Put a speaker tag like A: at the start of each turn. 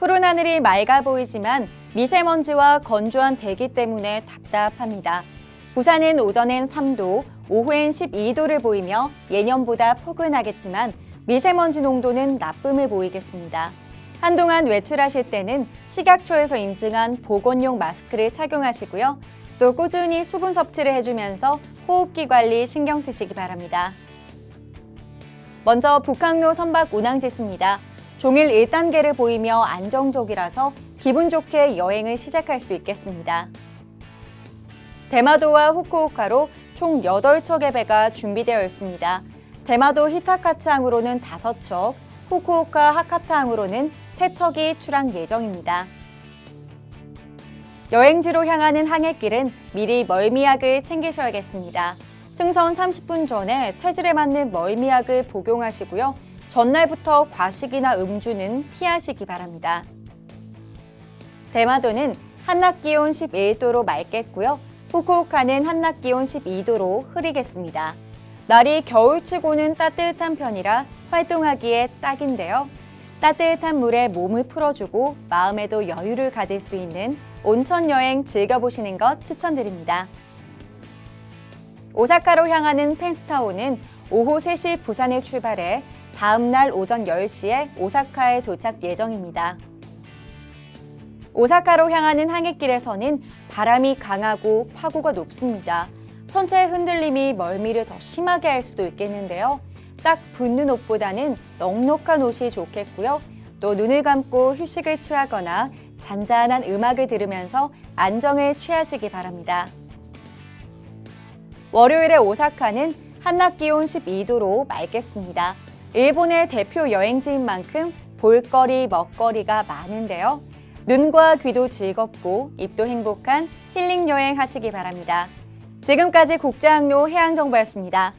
A: 푸른 하늘이 맑아 보이지만 미세먼지와 건조한 대기 때문에 답답합니다. 부산은 오전엔 3도, 오후엔 12도를 보이며 예년보다 포근하겠지만 미세먼지 농도는 나쁨을 보이겠습니다. 한동안 외출하실 때는 식약처에서 인증한 보건용 마스크를 착용하시고요. 또 꾸준히 수분 섭취를 해주면서 호흡기 관리 신경 쓰시기 바랍니다. 먼저 북항로 선박 운항 지수입니다. 종일 1단계를 보이며 안정적이라서 기분 좋게 여행을 시작할 수 있겠습니다. 대마도와 후쿠오카로 총 8척의 배가 준비되어 있습니다. 대마도 히타카츠항으로는 5척, 후쿠오카 하카타항으로는 3척이 출항 예정입니다. 여행지로 향하는 항해길은 미리 멀미약을 챙기셔야겠습니다. 승선 30분 전에 체질에 맞는 멀미약을 복용하시고요. 전날부터 과식이나 음주는 피하시기 바랍니다. 대마도는 한낮 기온 11도로 맑겠고요. 후쿠오카는 한낮 기온 12도로 흐리겠습니다. 날이 겨울치고는 따뜻한 편이라 활동하기에 딱인데요. 따뜻한 물에 몸을 풀어주고 마음에도 여유를 가질 수 있는 온천 여행 즐겨보시는 것 추천드립니다. 오사카로 향하는 펜스타오는 오후 3시 부산에 출발해 다음 날 오전 10시에 오사카에 도착 예정입니다. 오사카로 향하는 항해길에서는 바람이 강하고 파고가 높습니다. 선체 흔들림이 멀미를 더 심하게 할 수도 있겠는데요. 딱 붙는 옷보다는 넉넉한 옷이 좋겠고요. 또 눈을 감고 휴식을 취하거나 잔잔한 음악을 들으면서 안정을 취하시기 바랍니다. 월요일에 오사카는 한낮 기온 12도로 맑겠습니다. 일본의 대표 여행지인 만큼 볼거리, 먹거리가 많은데요. 눈과 귀도 즐겁고 입도 행복한 힐링 여행 하시기 바랍니다. 지금까지 국제항로 해양정보였습니다.